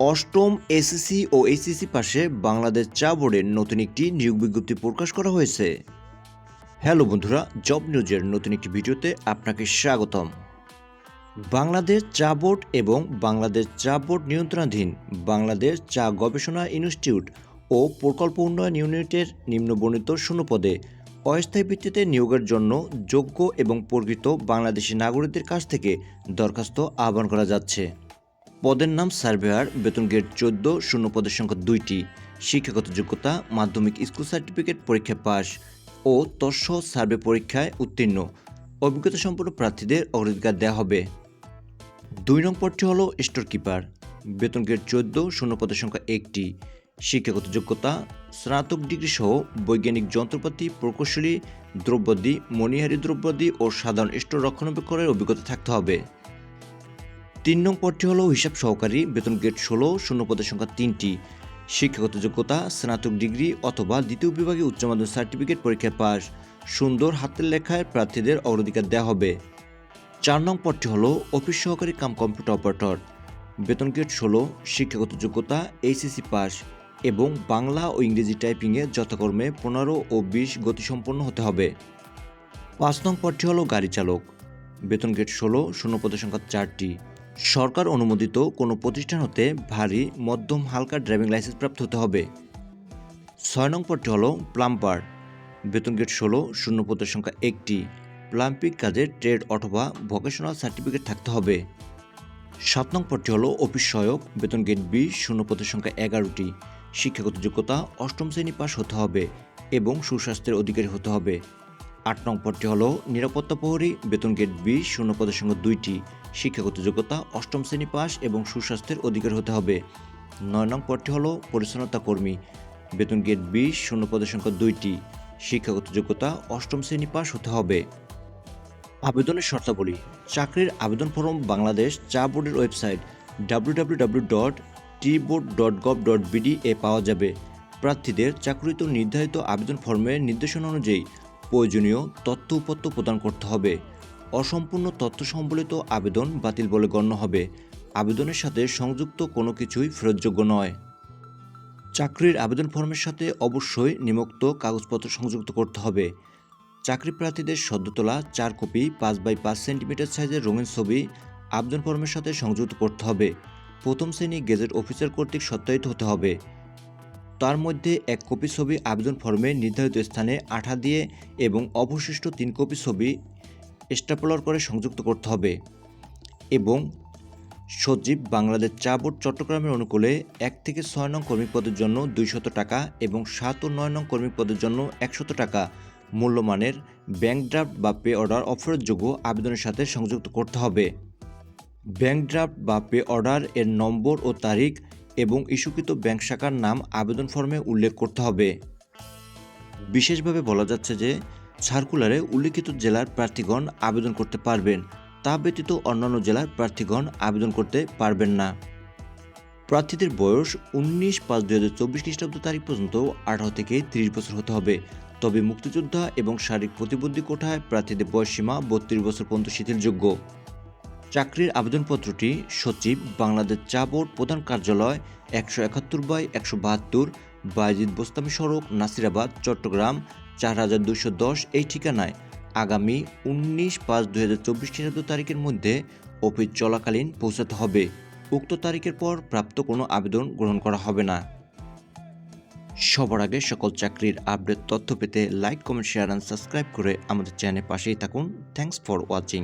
অষ্টম এসএসসি ও এইচএসসি পাশে বাংলাদেশ চা বোর্ডের নতুন একটি নিয়োগ বিজ্ঞপ্তি প্রকাশ করা হয়েছে। হ্যালো বন্ধুরা, জব নিউজের নতুন একটি ভিডিওতে আপনাকে স্বাগতম। বাংলাদেশ চা বোর্ড এবং বাংলাদেশ চা বোর্ড নিয়ন্ত্রণাধীন বাংলাদেশ চা গবেষণা ইনস্টিটিউট ও প্রকল্প উন্নয়ন ইউনিটের নিম্নবর্ণিত শূন্য পদে অস্থায়ী ভিত্তিতে নিয়োগের জন্য যোগ্য এবং প্রকৃত বাংলাদেশি নাগরিকদের কাছ থেকে দরখাস্ত আহ্বান করা যাচ্ছে। পদের নাম সার্ভেয়ার, বেতন গেট চোদ্দ, শূন্য পদের সংখ্যা দুইটি, শিক্ষাগত যোগ্যতা, মাধ্যমিক স্কুল সার্টিফিকেট পরীক্ষা পাস ও তৎস সার্ভে পরীক্ষায় উত্তীর্ণ। অভিজ্ঞতা সম্পন্ন প্রার্থীদের অগ্রাধিকার দেওয়া হবে। দুই নং পদটি হল স্টোর কিপার বেতন গেট চোদ্দ, শূন্য পদের সংখ্যা একটি, শিক্ষাগত যোগ্যতা, স্নাতক ডিগ্রি সহ বৈজ্ঞানিক যন্ত্রপাতি, প্রকৌশলী, দ্রব্যাদি, মণিহারি দ্রব্যাদি ও সাধারণ স্টোর রক্ষণাবেক্ষণের অভিজ্ঞতা থাকতে হবে। তিন নং পদটি হল হিসাব সহকারী, বেতন গেট ষোলো, শূন্য পদের সংখ্যা তিনটি। শিক্ষাগত যোগ্যতা, স্নাতক ডিগ্রি অথবা দ্বিতীয় বিভাগে উচ্চ মাধ্যমিক সার্টিফিকেট পরীক্ষায় পাস সুন্দর হাতের লেখায় প্রার্থীদের অগ্রাধিকার দেওয়া হবে। চার নং পদটি হল অফিস সহকারী কাম কম্পিউটার অপারেটর। বেতন গেট ষোলো, শিক্ষাগত যোগ্যতা, এইচএসসি পাস এবং বাংলা ও ইংরেজি টাইপিংয়ে যথাক্রমে পনেরো ও বিশ গতিসম্পন্ন হতে হবে। পাঁচ নং পদটি হল গাড়ি চালক। বেতন গেট ষোলো, শূন্য পদের সংখ্যা চারটি। সরকার অনুমোদিত কোনো প্রতিষ্ঠান হতে ভারী, মধ্যম, হালকা ড্রাইভিং লাইসেন্স প্রাপ্ত হতে হবে। ছয় নং পদটি হল প্লাম্পার। বেতন গেট ষোলো, শূন্য পদের সংখ্যা একটি। প্লাম্পিক কাজের ট্রেড অথবা ভোকেশনাল সার্টিফিকেট থাকতে হবে। সাত নং পদটি হল অফিস সহায়ক, বেতন গেট বিশ শূন্য পদের সংখ্যা এগারোটি। শিক্ষাগত যোগ্যতা অষ্টম শ্রেণি পাস হতে হবে এবং সুস্বাস্থ্যের অধিকারী হতে হবে। আট নং পদটি হল নিরাপত্তা প্রহরী, বেতন গেট বি, শূন্য পদের সংখ্যা দুইটি, শিক্ষাগত যোগ্যতা, অষ্টম শ্রেণি পাস এবং সুস্বাস্থ্যের অধিকার হতে হবে। নয় নং পদটি হল পরিচ্ছন্নতা কর্মী, বেতন গেট বি, শূন্য পদের সংখ্যা দুইটি, শিক্ষাগত যোগ্যতা, অষ্টম শ্রেণি পাস হতে হবে। আবেদনের শর্তাবলী, চাকরির আবেদন ফর্ম বাংলাদেশ চা বোর্ডের website W W W dot tea board dot dot এ পাওয়া যাবে। প্রার্থীদের চাকরিত নির্ধারিত আবেদন ফর্মের নির্দেশনা অনুযায়ী প্রয়োজনীয় তথ্য উপাত্ত প্রদান করতে হবে। অসম্পূর্ণ তথ্য সম্বলিত আবেদন বাতিল বলে গণ্য হবে। আবেদনের সাথে সংযুক্ত কোনো কিছুই ফেরতযোগ্য নয়। চাকরির আবেদন ফর্মের সাথে অবশ্যই নিমুক্ত কাগজপত্র সংযুক্ত করতে হবে। চাকরি প্রার্থীদের সদ্য তোলা চার কপি পাঁচ বাই পাঁচ সেন্টিমিটার সাইজের রঙিন ছবি আবেদন ফর্মের সাথে সংযুক্ত করতে হবে। প্রথম শ্রেণি গেজেট অফিসার কর্তৃক সত্যায়িত হতে হবে। তার মধ্যে এক কপি ছবি আবেদন ফর্মে নির্ধারিত স্থানে আঠা দিয়ে এবং অবশিষ্ট তিন কপি ছবি স্টাপলার করে সংযুক্ত করতে হবে এবং সজীব বাংলাদেশ চা বোর্ড চট্টগ্রামের অনুকূলে এক থেকে ছয় নং কর্মী পদের জন্য দুইশত টাকা এবং সাত ও নয় নং কর্মী পদের জন্য একশত টাকা মূল্যমানের ব্যাংক ড্রাফট বা পে অর্ডার অফারের আবেদনের সাথে সংযুক্ত করতে হবে। ব্যাংক ড্রাফট বা পে অর্ডার এর নম্বর ও তারিখ এবং ইস্যুকৃত ব্যাংক শাখার নাম আবেদন ফর্মে উল্লেখ করতে হবে। বিশেষভাবে বলা যাচ্ছে যে, সার্কুলারে উল্লিখিত জেলার প্রার্থীগণ আবেদন করতে পারবেন, তা ব্যতীত অন্যান্য জেলার প্রার্থীগণ আবেদন করতে পারবেন না। প্রার্থীদের বয়স উনিশ পাঁচ দুই হাজার চব্বিশ খ্রিস্টাব্দ তারিখ পর্যন্ত আঠারো থেকে তিরিশ বছর হতে হবে। তবে মুক্তিযোদ্ধা এবং শারীরিক প্রতিবন্ধী কোঠায় প্রার্থীদের বয়সসীমা বত্রিশ বছর পর্যন্ত শিথিলযোগ্য। চাকরির আবেদনপত্রটি সচিব বাংলাদেশ চা বোর্ড প্রধান কার্যালয় একশো একাত্তর বাই একশো বাহাত্তর, বাইজিদ বোস্তামি সড়ক, নাসিরাবাদ, চট্টগ্রাম, চার হাজার দুশো দশ এই ঠিকানায়। আগামী উনিশ পাঁচ দুই হাজার চব্বিশ খ্রিস্টাব্দ তারিখের মধ্যে অফিস চলাকালীন পৌঁছাতে হবে। উক্ত তারিখের পর প্রাপ্ত কোনো আবেদন গ্রহণ করা হবে না। সবার আগে সকল চাকরির আপডেট তথ্য পেতে like, comment, share and subscribe করে আমাদের চ্যানেল পাশেই থাকুন। Thanks for watching